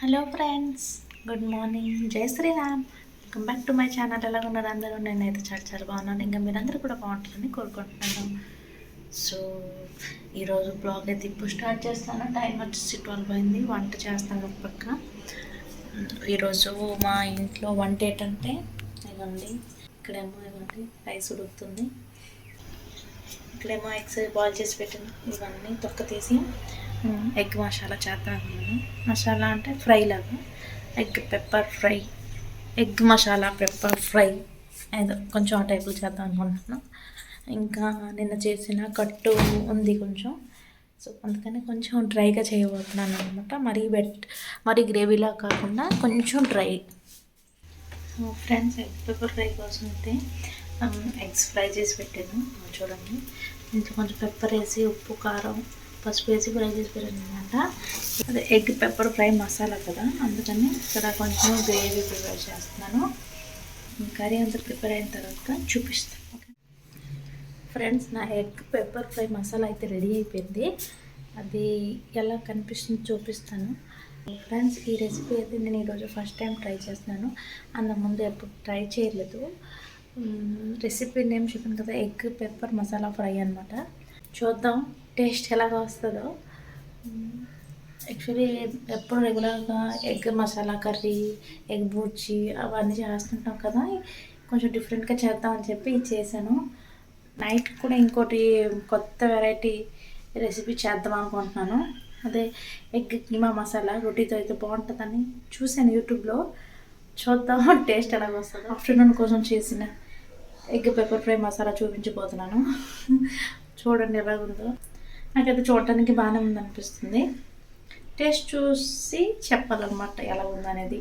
Hello friends good morning జై Shriram. Welcome back to my channel ఎలా ఉన్నారు అందరూ? నేనైతే చాలా చాలా బాగున్నాను. ఇంకా మీరందరూ కూడా బాగుంటారని కోరుకుంటున్నాను. సో ఈరోజు బ్లాగ్ అయితే ఇప్పుడు స్టార్ట్ చేస్తాను. టైం వచ్చేసి ట్వెల్వ్ అయింది. వంట చేస్తాను ఒక పక్క. ఈరోజు మా ఇంట్లో వంట ఏంటంటే ఇవ్వండి ఇక్కడేమో ఇవ్వండి రైస్ ఉడుకుతుంది. ఇక్కడేమో ఎగ్స్ బాయిల్ చేసి పెట్టాను ఇవన్నీ తొక్క తీసి. ఎగ్ మసాలా చేద్దాం అనుకున్నాను. మసాలా అంటే ఫ్రై లాగా. Egg pepper fry. Egg masala pepper fry. ఏదో కొంచెం ఆ టైపులో చేద్దాం అనుకుంటున్నాను ఇంకా నిన్న చేసిన కట్టు ఉంది కొంచెం. సో అందుకని కొంచెం డ్రైగా చేయబోతున్నాను అనమాట మరీ వెట్ మరీ గ్రేవీలా కాకుండా కొంచెం dry. Friends egg pepper fry కోసం అయితే ఎగ్స్ ఫ్రై చేసి పెట్టాను. చూడండి. ఇంట్లో కొంచెం పెప్పర్ వేసి ఉప్పు కారం పసుపు వేసి ఫ్రై చేసి అనమాట అదే ఎగ్ పెప్పర్ ఫ్రై మసాలా కదా అందుకని ఇక్కడ కొంచెం గ్రేవీ ప్రిపేర్ చేస్తున్నాను. కర్రీ అంతా ప్రిపేర్ అయిన తర్వాత చూపిస్తాను. ఓకే. ఫ్రెండ్స్ నా ఎగ్ పెప్పర్ ఫ్రై మసాలా అయితే రెడీ అయిపోయింది. అది ఎలా కనిపిస్తుంది చూపిస్తాను. ఫ్రెండ్స్ ఈ రెసిపీ అయితే నేను ఈరోజు ఫస్ట్ టైం ట్రై చేస్తున్నాను. అంతకుముందు ముందు ఎప్పుడు ట్రై చేయలేదు. రెసిపీ నేమ్ చెప్పాను కదా ఎగ్ పెప్పర్ మసాలా ఫ్రై అనమాట చూద్దాం. టేస్ట్ ఎలాగ వస్తుందో. యాక్చువల్లీ ఎప్పుడు రెగ్యులర్గా egg masala curry egg bhurji అవన్నీ చేస్తుంటాం కదా. కొంచెం డిఫరెంట్గా చేద్దామని చెప్పి చేశాను. నైట్ కూడా ఇంకోటి కొత్త వెరైటీ రెసిపీ చేద్దాం అనుకుంటున్నాను. అదే ఎగ్ కిమా మసాలా రొటీతో అయితే బాగుంటుందని చూశాను యూట్యూబ్లో. చూద్దాం టేస్ట్ ఎలాగ వస్తుందో. ఆఫ్టర్నూన్ కోసం చేసిన ఎగ్ పెప్పర్ ఫ్రై మసాలా చూపించబోతున్నాను. చూడండి ఎలాగుందో. నాకైతే చూడటానికి బాగానే ఉందనిపిస్తుంది. టేస్ట్ చూసి చెప్పాలన్నమాట ఎలా ఉందనేది.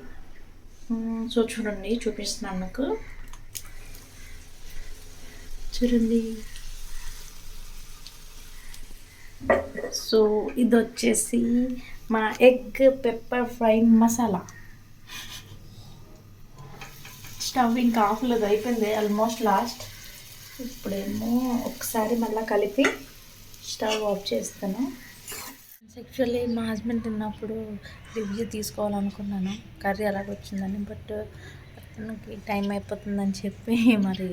సో చూడండి చూపిస్తున్నాను మీకు. చూడండి. సో ఇది వచ్చేసి మా egg pepper fry masala. Stove ఇంకా ఆఫ్ లేదు అయిపోయింది ఆల్మోస్ట్ లాస్ట్. ఇప్పుడేమో ఒకసారి మళ్ళీ కలిపి స్టవ్ ఆఫ్ చేస్తాను. యాక్చువల్లీ మా హస్బెండ్ తిన్నప్పుడు రివ్యూ తీసుకోవాలనుకున్నాను. కర్రీ అలాగ వచ్చిందని బట్ అతనికి టైం అయిపోతుందని చెప్పి మరి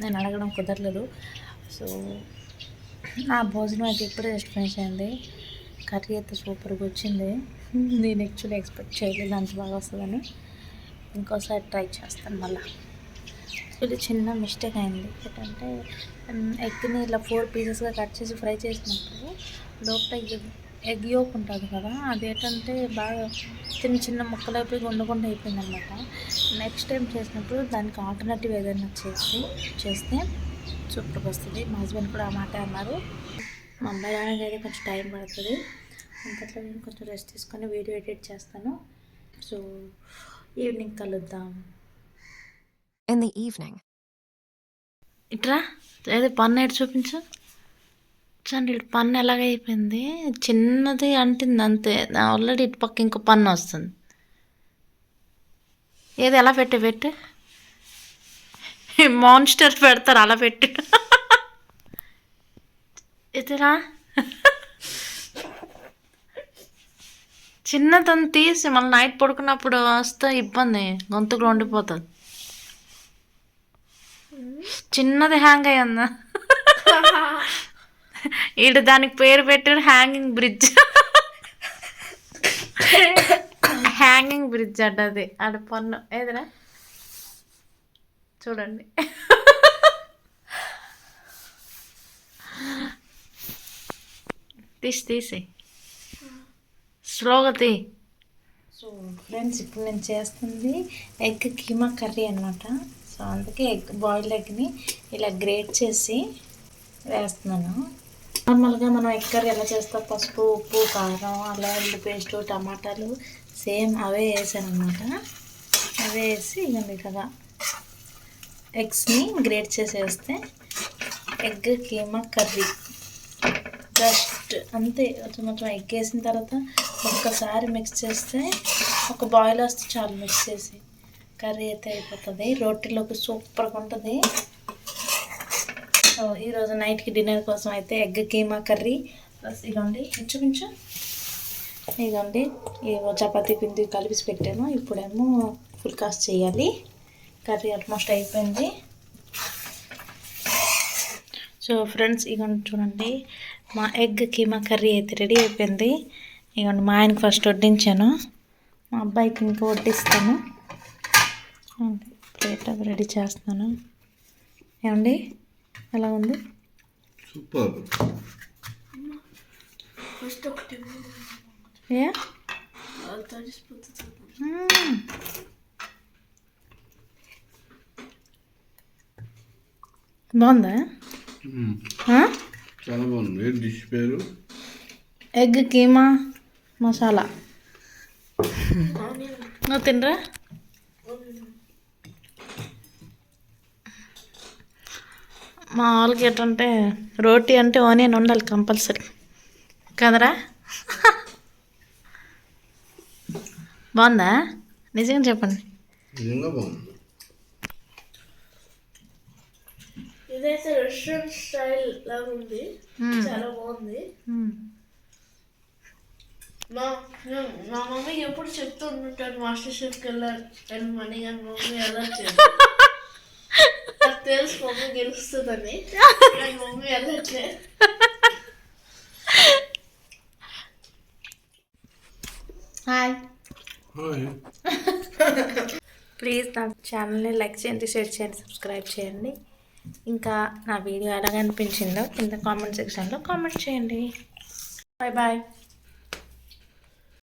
నేను అడగడం కుదరలేదు. సో నా భోజనం అయితే ఇప్పుడే జస్ట్ ఫినిష్ అయింది. కర్రీ అయితే సూపర్గా వచ్చింది. నేను యాక్చువల్లీ ఎక్స్పెక్ట్ చేయలేదు అంత బాగా వస్తుందని. ఇంకోసారి ట్రై చేస్తాను మళ్ళీ. యాక్చువల్లీ చిన్న మిస్టేక్ అయింది. ఏంటంటే ఎగ్ని ఇలా ఫోర్ పీసెస్గా కట్ చేసి ఫ్రై చేసినప్పుడు లోపల ఎగ్ ఎగ్ యోక్ ఉంటుంది కదా అది ఏంటంటే బాగా చిన్న చిన్న ముక్కలు అయిపోయి గుండకుండా అయిపోయింది అనమాట నెక్స్ట్ టైం చేసినప్పుడు దానికి ఆల్టర్నేటివ్ ఏదైనా చేసి చేస్తే సూపర్గా వస్తుంది. మా హస్బెండ్ కూడా ఆ మాట అన్నారు. మా అమ్మాయి రావడానికి అయితే కొంచెం టైం పడుతుంది. అంతట్లో నేను కొంచెం రెస్ట్ తీసుకొని వీడియో ఎడిట్ చేస్తాను. సో ఈవినింగ్ కలుద్దాం. In the evening, ఇట్రా? అదే పన్ను ఎటు చూపించు. చూడండి ఇటు పన్ను ఎలాగైపోయింది చిన్నది అంటుంది అంతే. ఆల్రెడీ ఇటు పక్క ఇంకో పన్ను వస్తుంది. ఏది ఎలా పెట్టే పెట్టు. మాన్స్టర్ పెడతారు అలా పెట్టి. ఇదిరా. చిన్నదని తీసి మళ్ళీ నైట్ పడుకున్నప్పుడు వస్తే ఇబ్బంది. గొంతుకులో ఉండిపోతుంది చిన్నది హ్యాంగ్ అయ్యిందా ఇటు దానికి పేరు పెట్టాడు హ్యాంగింగ్ బ్రిడ్జ్ హ్యాంగింగ్ బ్రిడ్జ్ అంట అది. ఆడ పన్ను. ఏదైనా చూడండి. తీసి తీసి. స్లోగా తీ. సో ఫ్రెండ్స్ ఇప్పుడు నేను చేస్తుంది ఎగ్ కీమా కర్రీ అనమాట సో అందుకే ఎగ్ బాయిల్డ్ ఎగ్ని ఇలా గ్రేట్ చేసి వేస్తున్నాను. నార్మల్గా మనం ఎగ్ కర్రీ ఎలా చేస్తాం? పసుపు ఉప్పు కారం అల్లం ఉల్లి పేస్టు టమాటాలు సేమ్ అవే వేసాను అనమాట అవే వేసి ఇవ్వండి కదా ఎగ్స్ని గ్రేట్ చేసి వేస్తే ఎగ్ కీమా కర్రీ. జస్ట్ అంతే కొంచెం కొంచెం ఎగ్ వేసిన తర్వాత ఒక్కసారి మిక్స్ చేస్తే ఒక బాయిల్ వస్తే చాలు మిక్స్ చేసి. కర్రీ అయితే అయిపోతుంది. రొట్టెలోకి సూపర్గా ఉంటుంది. సో ఈరోజు నైట్కి డిన్నర్ కోసం అయితే ఎగ్ కీమా కర్రీ. ప్లస్ ఇదిగోండి కొంచెం కొంచెం ఇదిగోండి ఏవో చపాతీ పిండి కలిపి పెట్టాను. ఇప్పుడేమో ఫుల్ కాస్ట్ చేయాలి. కర్రీ ఆల్మోస్ట్ అయిపోయింది. సో ఫ్రెండ్స్ ఇగోండి చూడండి. మా ఎగ్ కీమా కర్రీ అయితే రెడీ అయిపోయింది. ఇగోండి మా ఆయనకి ఫస్ట్ వడ్డించాను. మా అబ్బాయికి ఇంకా వడ్డిస్తాను. ప్లేట్ అవి రెడీ చేస్తున్నాను. ఏమండి? ఎలా ఉంది? సూపర్. ఏ. బాగుందా? చాలా బాగుంది. ఏ డిష్ పేరు? ఎగ్ కీమా మసాలా. నువ్వు తినరా? మా వాళ్ళకి ఏంటంటే రోటీ అంటే ఆనియన్ ఉండాలి కంపల్సరీ. కదరా? బాగుందా? నిజంగా చెప్పండి. నిజంగా బాగుంది. ఇదైతే రెస్టారెంట్ స్టైల్ లాగా ఉంది. చాలా బాగుంది. మా నేను- మా మమ్మీ ఎప్పుడు చెప్తూ ఉంటుంటాను మాస్టర్ షెఫ్కి వెళ్ళాలి వెళ్ళమని కానీ మమ్మీ వెళ్ళట్లేదు నాకు తెలుసు మమ్మీ గెలుస్తుందని మమ్మీ వెళ్ళట్లేదు హాయ్ హాయ్ ప్లీజ్ నా ఛానల్ని లైక్ చేయండి షేర్ చేయండి సబ్స్క్రైబ్ చేయండి. ఇంకా నా వీడియో ఎలాగ అనిపించిందో కింద కామెంట్ సెక్షన్లో కామెంట్ చేయండి. Bye bye